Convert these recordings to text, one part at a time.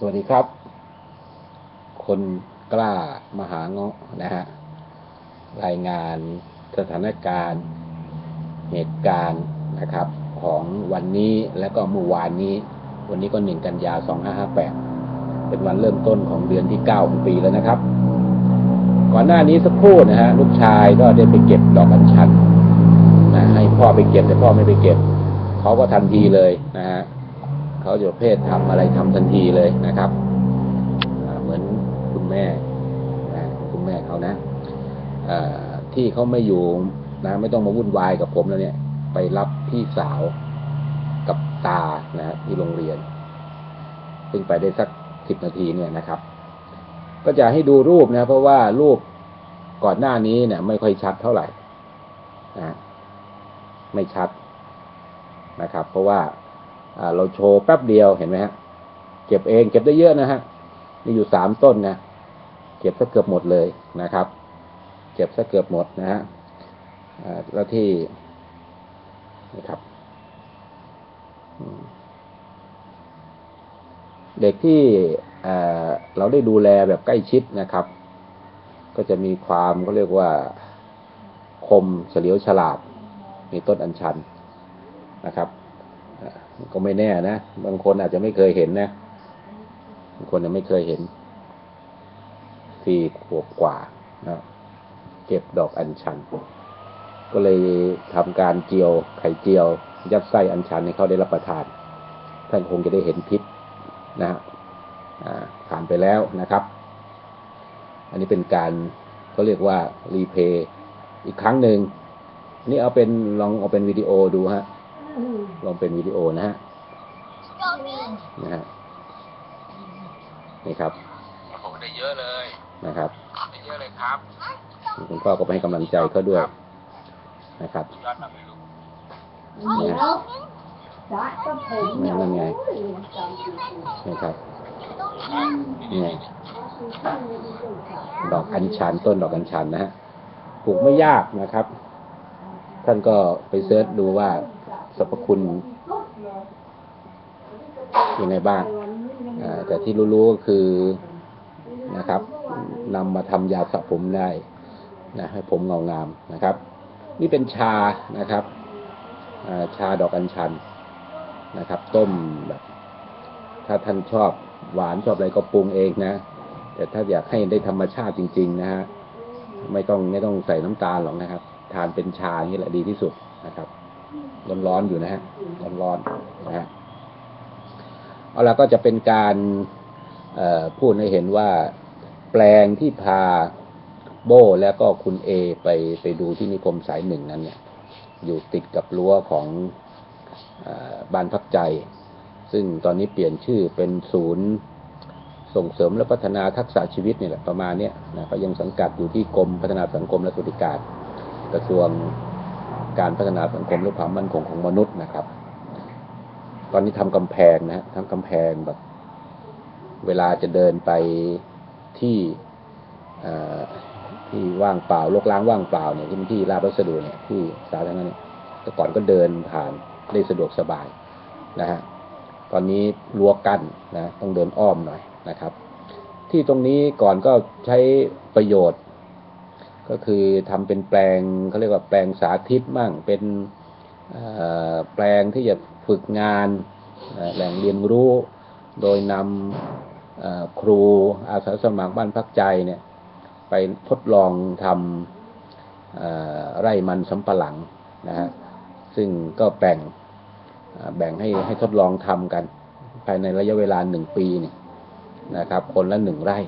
สวัสดีครับ คนกล้ามหาเงาะนะฮะ รายงานสถานการณ์เหตุการณ์นะครับ ของวันนี้และก็เมื่อวานนี้ วันนี้ก็หนึ่งกันยาสองห้าห้าแปดเป็นวันเริ่มต้นของเดือนที่เก้าของปีแล้วนะครับ ก่อนหน้านี้สักครู่นะฮะลูกชายก็ได้ไปเก็บดอกอัญชันนะให้พ่อไปเก็บแต่พ่อไม่ไปเก็บ เขาก็ทันทีเลยนะฮะ เขาจะประเพศทำอะไรทำทันทีเลยนะครับเหมือนคุณแม่คุณแม่เขานะอที่เขาไม่อยู่นะไม่ต้องมาวุ่นวายกับผมแล้วเนี่ย ไปรับพี่สาวกับตานะที่โรงเรียน ซึ่งไปได้สักสิบนาทีเนี่ยนะครับ ก็จะให้ดูรูปนะ เพราะว่ารูปก่อนหน้านี้เนี่ย ไม่ค่อยชัดเท่าไหร่นะไม่ชัดนะครับ เพราะว่า เราโชว์แป๊บเดียวเห็นไหมฮะ เก็บเองเก็บได้เยอะนะฮะมีอยู่สามต้นนะเก็บซะเกือบหมดเลยนะครับ เก็บซะเกือบหมดนะฮะแล้วที่นะครับเด็กที่เราได้ดูแลแบบใกล้ชิดนะครับ ก็จะมีความเขาเรียกว่าคมเฉลียวฉลาด มีต้นอัญชันนะครับ ก็ไม่แน่นะ บางคนอาจจะไม่เคยเห็นนะบางคนยังไม่เคยเห็นสี่ขวบกว่านะเก็บดอกอัญชัน ก็เลยทำการเจียวไข่เจียว ยัดไส้อัญชันให้เขาได้รับประทาน ท่านคงจะได้เห็นพิษนะฮะอ่าผ่านไปแล้วนะครับ อันนี้เป็นการเขาเรียกว่ารีเพย์อีกครั้งหนึ่งนี่เอาเป็นลองเอาเป็นวิดีโอดูฮะ ลองเป็นวิดีโอนะฮะนะฮะนี่ครับโอ้โหได้เยอะเลยนะครับได้เยอะเลยครับคุณพ่อก็ไปให้กำลังใจเขาด้วยนะครับยอดมากเลยลูกเนี่ยนั่นั่นนไงไงนะครับเนี่ยดอกอัญชันต้นดอกอัญชันนะฮะปลูกไม่ยากนะครับ ท่านก็ไปเสิร์ชดูว่า สรรพคุณยังไงบ้างแต่ที่รู้ๆก็คือนะครับนำมาทำยาสระผมได้นะให้ผมเงางามนะครับ นี่เป็นชานะครับชาดอกอัญชันนะครับ ต้มแบบถ้าท่านชอบหวานชอบอะไรก็ปรุงเองนะ แต่ถ้าอยากให้ได้ธรรมชาติจริง ๆ นะฮะไม่ต้องไม่ต้องใส่น้ำตาลหรอกนะครับ ทานเป็นชาอย่างนี้แหละดีที่สุดนะครับ ร้อนๆอยู่นะฮะร้อนๆนะฮะเอาละก็จะเป็นการพูดให้เห็นว่าแปลงที่พาโบแล้วก็คุณเอไปไปดูที่นิคมสายหนึ่งนั้นเนี่ยอยู่ติดกับรั้วของออบ้านพักใจ ซึ่งตอนนี้เปลี่ยนชื่อเป็นศูนย์ส่งเสริมและพัฒนาทักษะชีวิตเนี่ยแหละประมาณเนี้ยนะก็ยังสังกัดอยู่ที่กรมพัฒนาสังคมและสวัสดิการกระทรวง การพัฒนาสังคมและความมั่นคงของมนุษย์นะครับ ตอนนี้ทำกำแพงนะฮะทำกำแพงแบบ เวลาจะเดินไปที่ที่ว่างเปล่าโลกล้างว่างเปล่าเนี่ยที่มันที่ราบวัสดุเนี่ยที่สาธารณะเนี่ยแต่ก่อนก็เดินผ่านได้สะดวกสบายนะฮะตอนนี้รั้วกั้นนะต้องเดินอ้อมหน่อยนะครับ ที่ตรงนี้ก่อนก็ใช้ประโยชน์ ก็คือทำเป็นแปลงเขาเรียกว่าแปลงสาธิตมั่งเป็นแปลงที่จะฝึกงานแหล่งเรียนรู้โดยนำครูอาสาสมัครบ้านพักใจเนี่ยไปทดลองทำไร่มันสำปะหลังนะฮะซึ่งก็แบ่งแบ่งให้ให้ทดลองทำกัน ภายในระยะเวลาหนึ่งปีเนี่ยนะครับ คนละหนึ่งไร่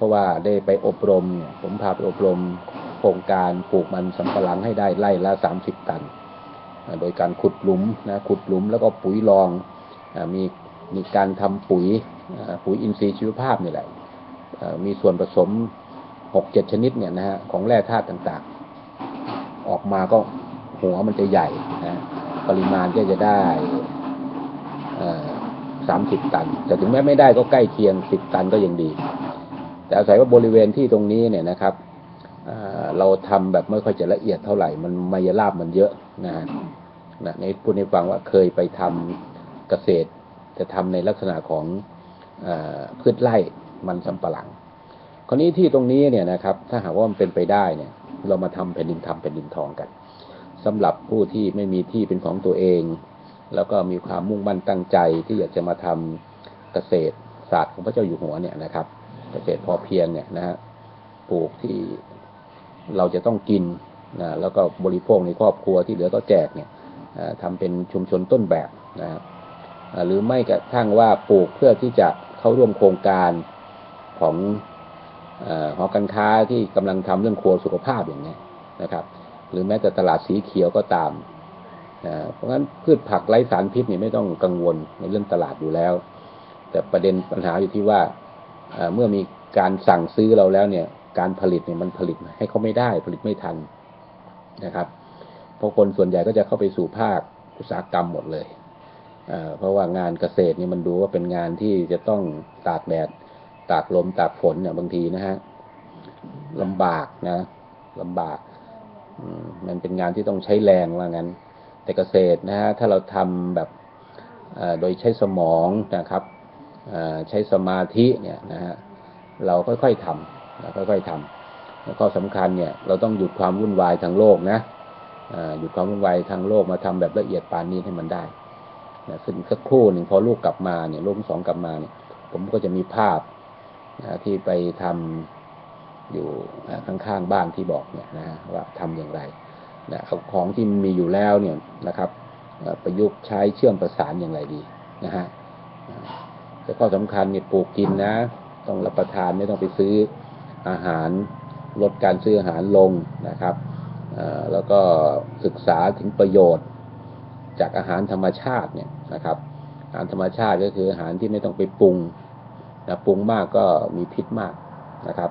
เพราะว่าได้ไปอบรมเนี่ยผมพาไปอบรมโครงการปลูกมันสำปะหลังให้ได้ไร่ละสามสิบตัน โดยการขุดหลุมนะขุดหลุมแล้วก็ปุ๋ยรองอมีมีการทำปุ๋ยปุ๋ยอินทรีย์ชีวภาพนี่แหละมีส่วนผสมหกเจ็ดชนิดเนี่ยนะฮะของแร่ธาตุต่างๆ ออกมาก็หัวมันจะใหญ่นะปริมาณก็จะได้สามสิบตัน แต่ถึงแม้ไม่ได้ก็ใกล้เคียงสิบตันก็ยังดี แต่อาศัยว่าบริเวณที่ตรงนี้เนี่ยนะครับเราทำแบบไม่ค่อยจะละเอียดเท่าไหร่มันมายาลาบมันเยอะนะฮะนะในพูดให้ฟังว่าเคยไปทำเกษตร จะทำในลักษณะของอพืชไร่มันสำปะหลัง คราวนี้ที่ตรงนี้เนี่ยนะครับ ถ้าหากว่ามันเป็นไปได้เนี่ย เรามาทำแผ่นดินทำแผ่นดินทองกันสำหรับผู้ที่ไม่มีที่เป็นของตัวเอง แล้วก็มีความมุ่งมั่นตั้งใจที่อยากจะมาทำเกษตรศาสตร์ของพระเจ้าอยู่หัวเนี่ยนะครับ เกษตรพอเพียงเนี่ยนะฮะปลูกที่เราจะต้องกินนะแล้วก็บริโภคในครอบครัวที่เหลือก็แจกเนี่ยอ่าทำเป็นชุมชนต้นแบบนะครับหรือไม่กระทั่งว่าปลูกเพื่อที่จะเข้าร่วมโครงการของอหอการค้าที่กำลังทำเรื่องครัวสุขภาพอย่างนี้นะครับ หรือแม้แต่ตลาดสีเขียวก็ตามนะเพราะฉะนั้นพืชผักไร้สารพิษนี่ไม่ต้องกังวลในเรื่องตลาดอยู่แล้ว แต่ประเด็นปัญหาอยู่ที่ว่า เมื่อมีการสั่งซื้อเราแล้วเนี่ย การผลิตเนี่ยมันผลิตให้เขาไม่ได้ผลิตไม่ทันนะครับ เพราะคนส่วนใหญ่ก็จะเข้าไปสู่ภาคอุตสาหกรรมหมดเลยเพราะว่างานเกษตรนี่มันดูว่าเป็นงานที่จะต้องตากแดดตากลมตากฝนเนี่ยบางทีนะฮะลำบากนะลำบากมันเป็นงานที่ต้องใช้แรงว่างั้น แต่เกษตรนะฮะถ้าเราทำแบบโดยใช้สมองนะครับ ใช้สมาธิเนี่ยนะฮะเราค่อยๆทำนะค่อยๆทำแล้วก็สำคัญเนี่ยเราต้องหยุดความวุ่นวายทางโลกนะหยุดความวุ่นวายทางโลกมาทำแบบละเอียดปานนี้ให้มันได้นะซึ่งสักครู่หนึ่งพอลูกกลับมาเนี่ยลูกสองกลับมาเนี่ยผมก็จะมีภาพนะที่ไปทำอยู่ข้างๆบ้านที่บอกเนี่ยนะว่าทำอย่างไรนะเอาของที่มีอยู่แล้วเนี่ยนะครับ ประยุกต์ใช้เชื่อมประสานอย่างไรดีนะฮะ แล้วก็สำคัญเนี่ยปลูกกินนะ ต้องรับประทานไม่ต้องไปซื้ออาหารลดการซื้ออาหารลงนะครับแล้วก็ศึกษาถึงประโยชน์จากอาหารธรรมชาติเนี่ยนะครับ อาหารธรรมชาติก็คืออาหารที่ไม่ต้องไปปรุงนะปรุงมากก็มีพิษมากนะครับ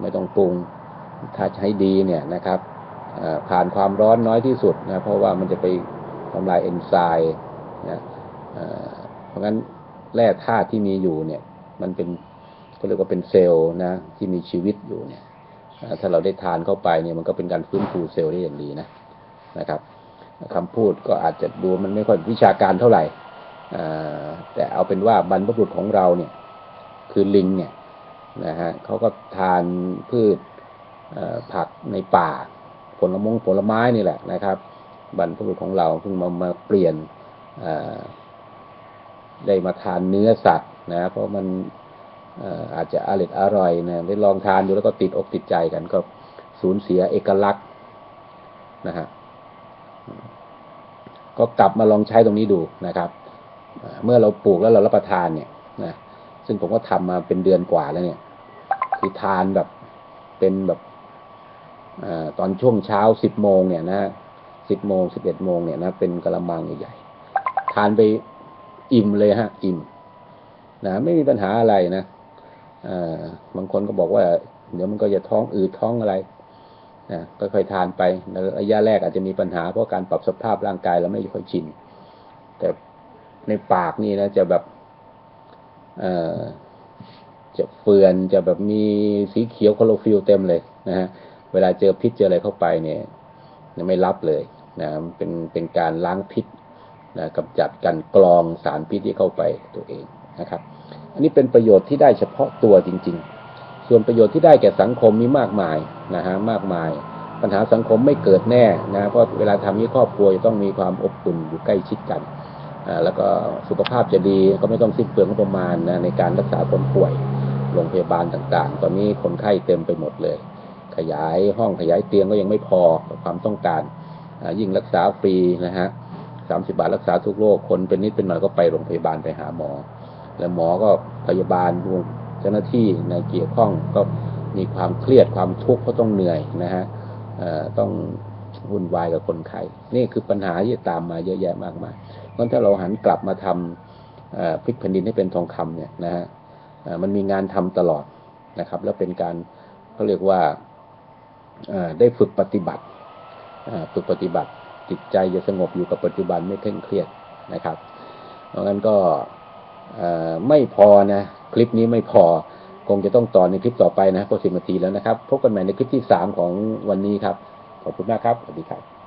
ไม่ต้องปรุงถ้าใช้ดีเนี่ยนะครับผ่านความร้อนน้อยที่สุดนะเพราะว่ามันจะไปทำลายเอนไซม์นะเพราะงั้น แร่ธาตุที่มีอยู่เนี่ย มันเป็นเขาเรียกว่าเป็นเซลล์นะที่มีชีวิตอยู่เนี่ยถ้าเราได้ทานเข้าไปเนี่ยมันก็เป็นการฟื้นฟูเซลล์ได้อย่างดีนะนะครับคำพูดก็อาจจะดูมันไม่ค่อยวิชาการเท่าไหร่แต่เอาเป็นว่าบรรพบุรุษของเราเนี่ย คือลิงเนี่ยนะฮะเขาก็ทานพืชผักในป่า ผลมงผลไม้นี่แหละนะครับ บรรพบุรุษของเราเพิ่งมามาเปลี่ยนอ่อ ได้มาทานเนื้อสัตว์นะ เพราะมันอาจจะอร่อยอร่อยนะได้ลองทานดูแล้วก็ติดอกติดใจกันก็สูญเสียเอกลักษณ์นะฮะก็กลับมาลองใช้ตรงนี้ดูนะครับ เมื่อเราปลูกแล้วเรารับประทานเนี่ยนะซึ่งผมก็ทำมาเป็นเดือนกว่าแล้วเนี่ย คือทานแบบเป็นแบบอตอนช่วงเช้าสิบโมงเนี่ยนะสิบโมงสิบเอ็ดโมงเนี่ยนะเป็นกระมังใหญ่ๆทานไป อิ่มเลยฮะ อิ่มนะไม่มีปัญหาอะไรนะอบางคนก็บอกว่า เดี๋ยวมันก็จะท้องอืดท้องอะไรนะค่อยทานไปในระยะแรกอาจจะมีปัญหาเพราะการปรับสภาพร่างกายเราไม่ค่อยชินแต่ในปากนี่นะจะแบบเอจะเฟือนจะแบบมีสีเขียวโคโลฟิลเต็มเลยนะฮะเวลาเจอพิษเจออะไรเข้าไปเนี่ย ไม่รับเลยนะมันเป็นเป็นการล้างพิษ นะกำจัดการกรองสารพิษที่เข้าไปตัวเองนะครับ อันนี้เป็นประโยชน์ที่ได้เฉพาะตัวจริง ๆ ส่วนประโยชน์ที่ได้แก่สังคมมีมากมายนะฮะมากมาย ปัญหาสังคมไม่เกิดแน่นะเพราะเวลาทำนี้ครอบครัวจะต้องมีความอบอุ่นอยู่ใกล้ชิดกันแล้วก็สุขภาพจะดีก็ไม่ต้องสิ้นเปลืองงบประมาณนะในการรักษาคนป่วยโรงพยาบาลต่างๆ ตอนนี้คนไข้เต็มไปหมดเลย ขยายห้องขยายเตียงก็ยังไม่พอความต้องการ ยิ่งรักษาฟรีนะฮะ สามสิบาทรักษาทุกโรคคนเป็นนิดเป็นหน่อยก็ไปโรงพยาบาลไปหาหมอ แล้วหมอก็พยาบาลเจ้าหน้าที่ในเกี่ยวข้องก็มีความเครียดความทุกข์เพราะต้องเหนื่อยนะฮะต้องวุ่นวายกับคนไข้นี่คือปัญหาที่ตามมาเยอะแยะมากมายเพราะถ้าเราหันกลับมาทำพลิกแผ่นดินให้เป็นทองคำเนี่ยนะฮะมันมีงานทำตลอดนะครับ แล้วเป็นการเขาเรียกว่าได้ฝึกปฏิบัติฝึกปฏิบัติ จิตใจจะสงบอยู่กับปัจจุบันไม่เคร่งเครียดนะครับเพราะงั้นก็ไม่พอนะ คลิปนี้ไม่พอคงจะต้องต่อในคลิปต่อไปนะก็สิบนาทีแล้วนะครับ พบกันใหม่ในคลิปที่สามของวันนี้ครับ ขอบคุณมากครับ สวัสดีครับ